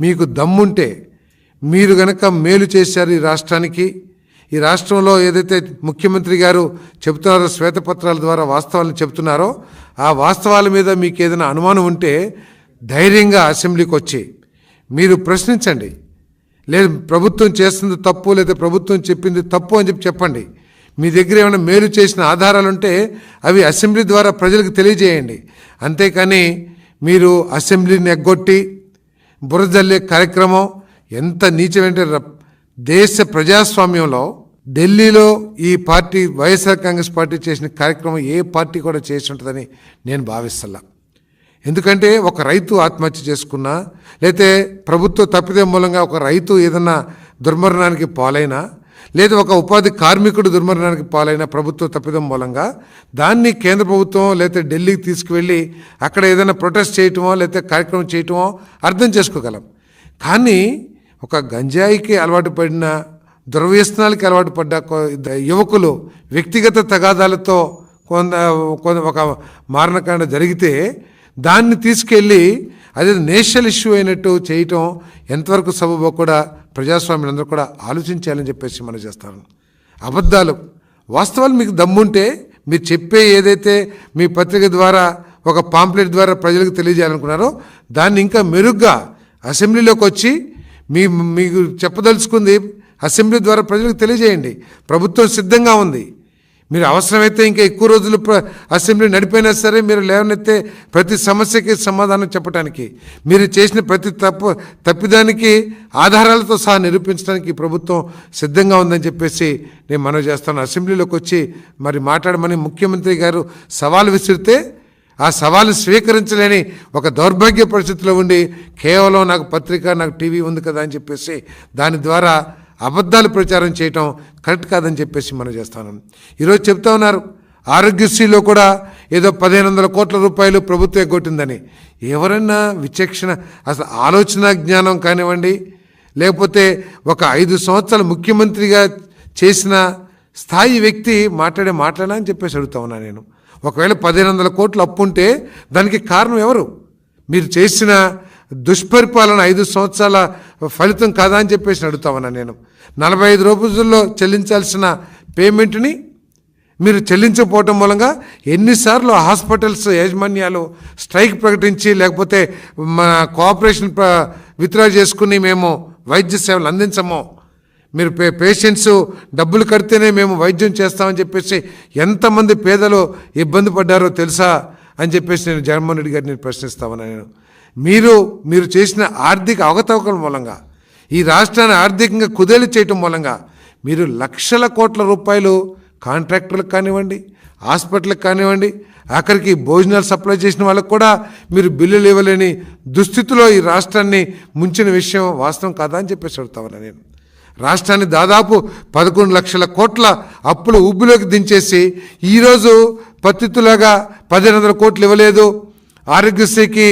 మీకు దమ్ముంటే మీరు గనక మేలు చేశారు ఈ రాష్ట్రానికి ఈ రాష్ట్రంలో ఏదైతే ముఖ్యమంత్రి గారు చెబుతున్నారో శ్వేతపత్రాల ద్వారా వాస్తవాలను చెబుతున్నారో ఆ వాస్తవాల మీద మీకు ఏదైనా అనుమానం ఉంటే ధైర్యంగా అసెంబ్లీకి వచ్చి మీరు ప్రశ్నించండి. లేదు ప్రభుత్వం చేస్తుంది తప్పు లేదా ప్రభుత్వం చెప్పింది తప్పు అని చెప్పి చెప్పండి. మీ దగ్గర ఏమైనా మేలు చేసిన ఆధారాలు ఉంటే అవి అసెంబ్లీ ద్వారా ప్రజలకు తెలియజేయండి. అంతేకాని మీరు అసెంబ్లీని ఎగ్గొట్టి బురదల్లే కార్యక్రమం ఎంత నీచమంటే ర- దేశ ప్రజాస్వామ్యంలో ఢిల్లీలో ఈ పార్టీ వైఎస్ఆర్ కాంగ్రెస్ పార్టీ చేసిన కార్యక్రమం ఏ పార్టీ కూడా చేసి ఉంటుందని నేను భావిస్తల్లా. ఎందుకంటే ఒక రైతు ఆత్మహత్య చేసుకున్నా లేతే ప్రభుత్వ తప్పిదం మూలంగా ఒక రైతు ఏదన్నా దుర్మరణానికి పాలైనా లేదా ఒక ఉపాధి కార్మికుడు దుర్మరణానికి పాలైన ప్రభుత్వ తప్పిదం మూలంగా దాన్ని కేంద్ర ప్రభుత్వం లేకపోతే ఢిల్లీకి తీసుకువెళ్ళి అక్కడ ఏదైనా ప్రొటెస్ట్ చేయటమో లేకపోతే కార్యక్రమం చేయటమో అర్థం చేసుకోగలం. కానీ ఒక గంజాయికి అలవాటు పడిన దుర్వ్యసనాలకి అలవాటు పడ్డ యువకులు వ్యక్తిగత తగాదాలతో కొంత కొంత ఒక మారణకాండ జరిగితే దాన్ని తీసుకెళ్ళి అదే నేషనల్ ఇష్యూ అయినట్టు చేయటం ఎంతవరకు సబబో కూడా ప్రజాస్వామ్యులందరూ కూడా ఆలోచించాలని చెప్పేసి మనం చేస్తాను అబద్ధాలు. వాస్తవాలు మీకు దమ్ముంటే మీరు చెప్పే ఏదైతే మీ పత్రిక ద్వారా ఒక పాంప్లెట్ ద్వారా ప్రజలకు తెలియజేయాలనుకున్నారో దాన్ని ఇంకా మెరుగ్గా అసెంబ్లీలోకి వచ్చి మీ మీకు చెప్పదలుచుకుంది అసెంబ్లీ ద్వారా ప్రజలకు తెలియజేయండి. ప్రభుత్వం సిద్ధంగా ఉంది. మీరు అవసరమైతే ఇంకా ఎక్కువ రోజులు అసెంబ్లీ నడిపోయినా సరే మీరు లేవనెత్తే ప్రతి సమస్యకి సమాధానం చెప్పడానికి మీరు చేసిన ప్రతి తప్పు తప్పిదానికి ఆధారాలతో సహా నిరూపించడానికి ప్రభుత్వం సిద్ధంగా ఉందని చెప్పేసి నేను మనవి చేస్తాను. అసెంబ్లీలోకి వచ్చి మరి మాట్లాడమని ముఖ్యమంత్రి గారు సవాలు విసిరితే ఆ సవాలు స్వీకరించలేని ఒక దౌర్భాగ్య పరిస్థితిలో ఉండి కేవలం నాకు పత్రిక నాకు టీవీ ఉంది కదా అని చెప్పేసి దాని ద్వారా అబద్ధాలు ప్రచారం చేయటం కరెక్ట్ కాదని చెప్పేసి మనం చేస్తాను. ఈరోజు చెప్తా ఉన్నారు ఆరోగ్యశ్రీలో కూడా ఏదో పదిహేను వందల కోట్ల రూపాయలు ప్రభుత్వం ఎగ్గొట్టిందని. ఎవరన్నా విచక్షణ అసలు ఆలోచన జ్ఞానం కానివ్వండి లేకపోతే ఒక ఐదు సంవత్సరాలు ముఖ్యమంత్రిగా చేసిన స్థాయి వ్యక్తి మాట్లాడే మాట్లాడా అని చెప్పేసి అడుగుతా ఉన్నా నేను. ఒకవేళ పదిహేను వందల కోట్లు అప్పు ఉంటే దానికి కారణం ఎవరు? మీరు చేసిన దుష్పరిపాలన ఐదు సంవత్సరాల ఫలితం కాదా అని చెప్పేసి అడుగుతామన్నా నేను. నలభై ఐదు రోజుల్లో చెల్లించాల్సిన పేమెంట్ని మీరు చెల్లించకపోవటం మూలంగా ఎన్నిసార్లు హాస్పిటల్స్ యాజమాన్యాలు స్ట్రైక్ ప్రకటించి లేకపోతే మన కోఆపరేషన్ విత్డ్రా చేసుకుని మేము వైద్య సేవలు అందించము. మీరు పే పేషెంట్స్ డబ్బులు కడితేనే మేము వైద్యం చేస్తామని చెప్పేసి ఎంతమంది పేదలు ఇబ్బంది పడ్డారో తెలుసా అని చెప్పేసి నేను జగన్మోహన్ రెడ్డి గారిని ప్రశ్నిస్తామని నేను. మీరు మీరు చేసిన ఆర్థిక అవకతవకల మూలంగా ఈ రాష్ట్రాన్ని ఆర్థికంగా కుదేలు చేయటం మూలంగా మీరు లక్షల కోట్ల రూపాయలు కాంట్రాక్టర్లకు కానివ్వండి హాస్పిటల్కి కానివ్వండి ఆఖరికి భోజనాలు సప్లై చేసిన వాళ్ళకు కూడా మీరు బిల్లులు ఇవ్వలేని దుస్థితిలో ఈ రాష్ట్రాన్ని ముంచిన విషయం వాస్తవం కాదా అని చెప్పేసి అడుగుతామన్నా నేను. రాష్ట్రాన్ని దాదాపు పదకొండు లక్షల కోట్ల అప్పులు ఉబ్బులోకి దించేసి ఈరోజు పత్తితులాగా పదిహేను వందల కోట్లు ఇవ్వలేదు ఆరోగ్యశ్రీకి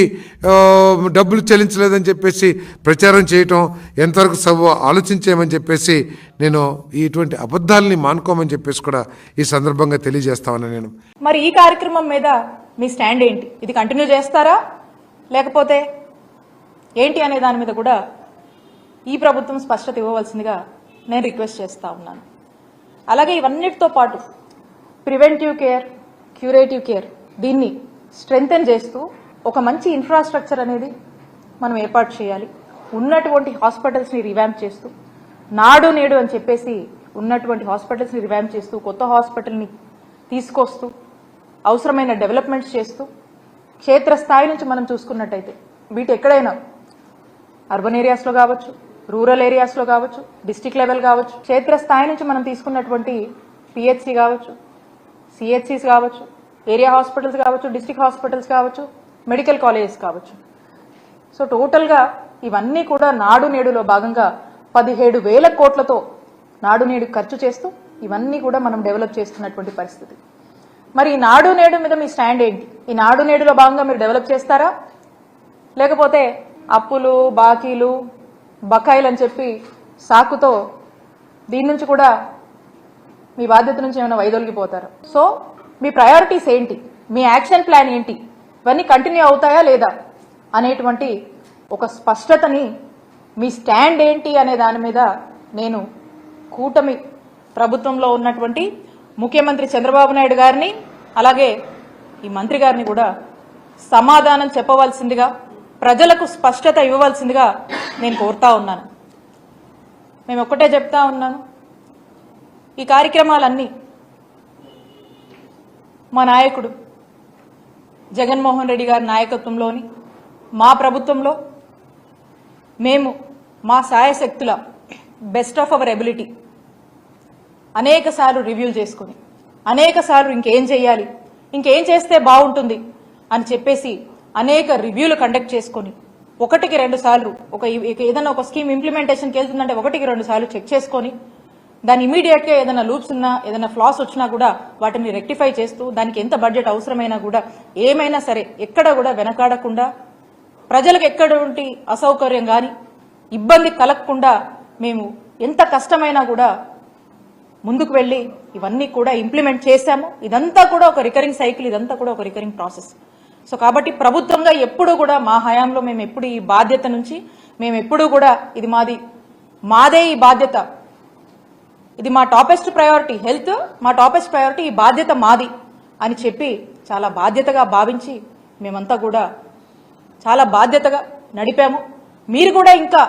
డబ్బులు చెల్లించలేదని చెప్పేసి ప్రచారం చేయటం ఎంతవరకు సబ్ ఆలోచించేయమని చెప్పేసి నేను ఇటువంటి అబద్ధాలని మానుకోమని చెప్పేసి కూడా ఈ సందర్భంగా తెలియజేస్తామని నేను. మరి ఈ కార్యక్రమం మీద మీ స్టాండ్ ఏంటి? ఇది కంటిన్యూ చేస్తారా? లేకపోతే ఏంటి అనే దాని మీద కూడా ఈ ప్రభుత్వం స్పష్టత ఇవ్వవలసిందిగా నేను రిక్వెస్ట్ చేస్తా ఉన్నాను. అలాగే ఇవన్నిటితో పాటు ప్రివెంటివ్ కేర్ క్యూరేటివ్ కేర్ దీన్ని స్ట్రెంగ్తెన్ చేస్తూ ఒక మంచి ఇన్ఫ్రాస్ట్రక్చర్ అనేది మనం ఏర్పాటు చేయాలి. ఉన్నటువంటి హాస్పిటల్స్ని రివ్యాంప్ చేస్తూ నాడు నేడు అని చెప్పేసి ఉన్నటువంటి హాస్పిటల్స్ని రివ్యాంప్ చేస్తూ కొత్త హాస్పిటల్ని తీసుకొస్తూ అవసరమైన డెవలప్మెంట్స్ చేస్తూ క్షేత్రస్థాయి నుంచి మనం చూసుకున్నట్టయితే వీటి ఎక్కడైనా అర్బన్ ఏరియాస్లో కావచ్చు రూరల్ ఏరియాస్లో కావచ్చు డిస్టిక్ లెవెల్ కావచ్చు క్షేత్రస్థాయి నుంచి మనం తీసుకున్నటువంటి పిహెచ్సి కావచ్చు సిహెచ్సిస్ కావచ్చు ఏరియా హాస్పిటల్స్ కావచ్చు డిస్టిక్ హాస్పిటల్స్ కావచ్చు మెడికల్ కాలేజెస్ కావచ్చు. సో టోటల్గా ఇవన్నీ కూడా నాడు నేడులో భాగంగా పదిహేడు వేల కోట్లతో నాడు నేడు ఖర్చు చేస్తూ ఇవన్నీ కూడా మనం డెవలప్ చేస్తున్నటువంటి పరిస్థితి. మరి ఈ నాడు నేడు మీద మీ స్టాండ్ ఏంటి? ఈ నాడు నేడులో భాగంగా మీరు డెవలప్ చేస్తారా? లేకపోతే అప్పులు బాకీలు బకాయిలు అని చెప్పి సాకుతో దీని నుంచి కూడా మీ బాధ్యత నుంచి ఏమైనా వైదొలిగిపోతారు? సో మీ ప్రయారిటీస్ ఏంటి? మీ యాక్షన్ ప్లాన్ ఏంటి? ఇవన్నీ కంటిన్యూ అవుతాయా లేదా? అనేటువంటి ఒక స్పష్టతని మీ స్టాండ్ ఏంటి అనే దాని మీద నేను కూటమి ప్రభుత్వంలో ఉన్నటువంటి ముఖ్యమంత్రి చంద్రబాబు నాయుడు గారిని అలాగే ఈ మంత్రి గారిని కూడా సమాధానం చెప్పవలసిందిగా ప్రజలకు స్పష్టత ఇవ్వవలసిందిగా నేను కోరుతా ఉన్నాను. మేము ఒక్కటే చెప్తా ఉన్నాను. ఈ కార్యక్రమాలన్నీ మా నాయకుడు జగన్మోహన్ రెడ్డి గారి నాయకత్వంలోని మా ప్రభుత్వంలో మేము మా సాయశక్తుల బెస్ట్ ఆఫ్ అవర్ ఎబిలిటీ అనేక సార్లు రివ్యూలు చేసుకుని అనేక సార్లు ఇంకేం చేయాలి ఇంకేం చేస్తే బాగుంటుంది అని చెప్పేసి అనేక రివ్యూలు కండక్ట్ చేసుకొని ఒకటికి రెండు సార్లు ఒక ఏదైనా ఒక స్కీమ్ ఇంప్లిమెంటేషన్కి వెళ్తుందంటే ఒకటికి రెండు సార్లు చెక్ చేసుకొని దాని ఇమీడియట్గా ఏదైనా లూప్స్ ఉన్నా ఏదైనా ఫ్లాస్ వచ్చినా కూడా వాటిని రెక్టిఫై చేస్తూ దానికి ఎంత బడ్జెట్ అవసరమైనా కూడా ఏమైనా సరే ఎక్కడ కూడా వెనకాడకుండా ప్రజలకు ఎక్కడంటి అసౌకర్యం కానీ ఇబ్బంది కలగకుండా మేము ఎంత కష్టమైనా కూడా ముందుకు వెళ్ళి ఇవన్నీ కూడా ఇంప్లిమెంట్ చేశాము. ఇదంతా కూడా ఒక రికరింగ్ సైకిల్ ఇదంతా కూడా ఒక రికరింగ్ ప్రాసెస్ సో కాబట్టి ప్రభుత్వంగా ఎప్పుడు కూడా మా హయాంలో మేము ఎప్పుడు ఈ బాధ్యత నుంచి మేము ఎప్పుడు కూడా ఇది మాది మాదే ఈ బాధ్యత. ఇది మా టాపెస్ట్ ప్రయారిటీ. హెల్త్ మా టాపెస్ట్ ప్రయారిటీ ఈ బాధ్యత మాది అని చెప్పి చాలా బాధ్యతగా భావించి మేమంతా కూడా చాలా బాధ్యతగా నడిపాము. మీరు కూడా ఇంకా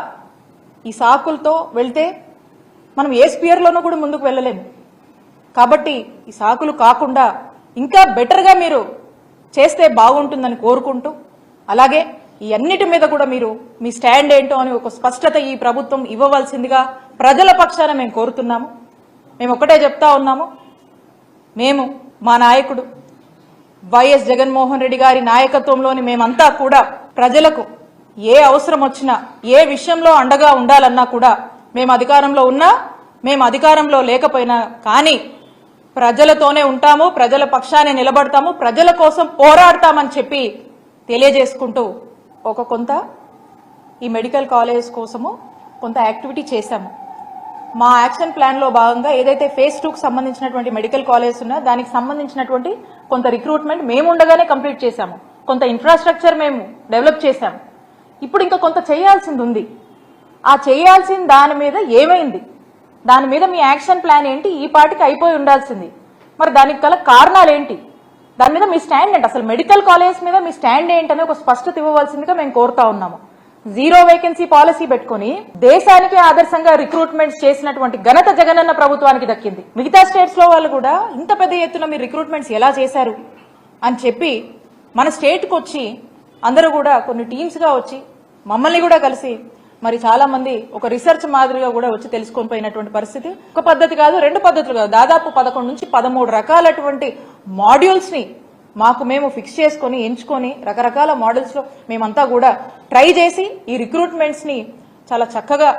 ఈ సాకులతో వెళ్తే మనం ఏ స్పియర్లోనూ కూడా ముందుకు వెళ్ళలేము. కాబట్టి ఈ సాకులు కాకుండా ఇంకా బెటర్గా మీరు చేస్తే బాగుంటుందని కోరుకుంటూ అలాగే ఈ అన్నిటి మీద కూడా మీరు మీ స్టాండ్ ఏంటో అని ఒక స్పష్టత ఈ ప్రభుత్వం ఇవ్వవలసిందిగా ప్రజల పక్షాన మేము కోరుతున్నాము. మేము ఒకటే చెప్తా ఉన్నాము. మేము మా నాయకుడు వైఎస్ జగన్మోహన్ రెడ్డి గారి నాయకత్వంలోని మేమంతా కూడా ప్రజలకు ఏ అవసరం వచ్చినా ఏ విషయంలో అండగా ఉండాలన్నా కూడా మేము అధికారంలో ఉన్నా మేము అధికారంలో లేకపోయినా కానీ ప్రజలతోనే ఉంటాము ప్రజల పక్షానే నిలబడతాము ప్రజల కోసం పోరాడతామని చెప్పి తెలియజేసుకుంటూ ఒక కొంత ఈ మెడికల్ కాలేజ్ కోసము కొంత యాక్టివిటీ చేశాము. మా యాక్షన్ ప్లాన్లో భాగంగా ఏదైతే ఫేజ్ టూకి సంబంధించినటువంటి మెడికల్ కాలేజ్ ఉన్నా దానికి సంబంధించినటువంటి కొంత రిక్రూట్మెంట్ మేము ఉండగానే కంప్లీట్ చేశాము. కొంత ఇన్ఫ్రాస్ట్రక్చర్ మేము డెవలప్ చేశాము. ఇప్పుడు ఇంకా కొంత చేయాల్సింది ఉంది. ఆ చేయాల్సిన దాని మీద ఏమైంది? దాని మీద మీ యాక్షన్ ప్లాన్ ఏంటి? ఈ పాటికి అయిపోయి ఉండాల్సింది. మరి దానికి గల కారణాలు ఏంటి? దాని మీద మీ స్టాండ్ ఏంటి? అసలు మెడికల్ కాలేజ్ మీద మీ స్టాండ్ ఏంటనే ఒక స్పష్టత ఇవ్వవలసిందిగా మేము కోరుతా ఉన్నాము. జీరో వేకెన్సీ పాలసీ పెట్టుకుని దేశానికి ఆదర్శంగా రిక్రూట్మెంట్స్ చేసినటువంటి ఘనత జగనన్న ప్రభుత్వానికి దక్కింది. మిగతా స్టేట్స్లో వాళ్ళు కూడా ఇంత పెద్ద ఎత్తున మీరు రిక్రూట్మెంట్స్ ఎలా చేశారు అని చెప్పి మన స్టేట్కి వచ్చి అందరూ కూడా కొన్ని టీమ్స్గా వచ్చి మమ్మల్ని కూడా కలిసి మరి చాలా మంది ఒక రీసెర్చ్ మాదిరిగా కూడా వచ్చి తెలుసుకొని పోయినటువంటి పరిస్థితి. ఒక పద్ధతి కాదు రెండు పద్ధతులు కాదు. దాదాపు పదకొండు నుంచి పదమూడు రకాలటువంటి మాడ్యూల్స్ని మాకు మేము ఫిక్స్ చేసుకొని ఎంచుకొని రకరకాల మోడల్స్లో మేమంతా కూడా ట్రై చేసి ఈ రిక్రూట్మెంట్స్ని చాలా చక్కగా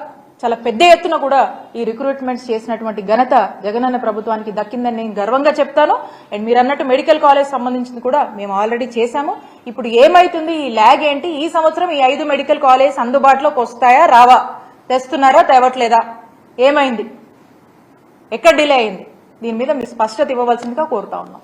చాలా పెద్ద ఎత్తున కూడా ఈ రిక్రూట్మెంట్స్ చేసినటువంటి ఘనత జగనన్న ప్రభుత్వానికి దక్కిందని నేను గర్వంగా చెప్తాను. అండ్ మీరు అన్నట్టు మెడికల్ కాలేజ్ సంబంధించింది కూడా మేము ఆల్రెడీ చేశాము. ఇప్పుడు ఏమైతుంది? ఈ ల్యాగ్ ఏంటి? ఈ సంవత్సరం ఈ ఐదు మెడికల్ కాలేజ్ అందుబాటులోకి వస్తాయా? రావా? తెస్తున్నారా? తేవట్లేదా? ఏమైంది? ఎక్కడ డిలే అయింది? దీని మీద మీరు స్పష్టత ఇవ్వవలసిందిగా కోరుతా ఉన్నాం.